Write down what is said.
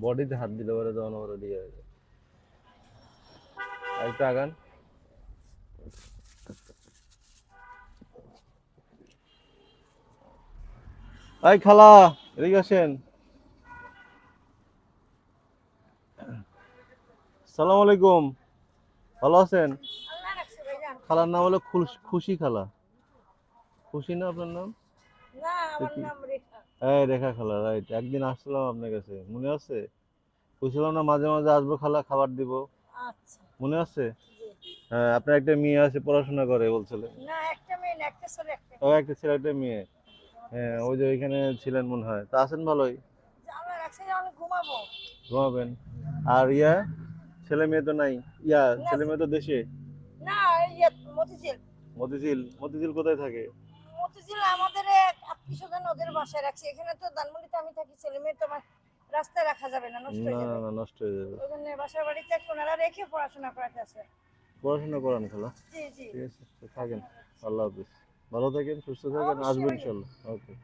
বডিতে হাত দিলে পরে তখন ওরা দিয়ে হয়ে যায়। আগান। এই খালা এদিকে আসেন। সালাম আলাইকুম। ভালো আছেন? খালার নাম হলো খুশ- খুশি খালা। খুশি না আপনার নাম? না আমার নাম এই রেখা খালা রাইট একদিন আসছিলাম আপনার কাছে মনে আছে? বুঝছিলাম না মাঝে মাঝে আসব খালা খাবার দিব। আচ্ছা। মনে আছে? হ্যাঁ আপনার একটা মেয়ে আছে পড়াশোনা করে বলছিলেন। না একটা মেয়ে একটা ছেলে একটা ও একটা ছেলে একটা মেয়ে। হ্যাঁ ওই যে ওইখানে ছিলেন মনে হয়। তা আছেন ভালোই? ঘুমাবো। ঘুমাবেন। আর ইয়া ছেলে মেয়ে তো নাই। ইয়া ছেলে মেয়ে তো দেশে? না ইয়ে মতিঝিল। মতিঝিল মতিঝিল কোথায় থাকে? মতিঝিল আমাদের বাসায় রাখছি। এখানে তো আমি থাকি ছেলে মেয়ে তোমার রাস্তায় রাখা যাবে না নষ্ট হয়ে যাবে। নষ্ট হয়ে যাবে। ওখানে বাসার বাড়িতে ওনারা রেখে পড়াশোনা করাতে আছে পড়াশোনা করান খালা জি জি। ঠিক আছে থাকেন। আল্লাহ ভালো থাকেন সুস্থ থাকেন আসবেন ওকে।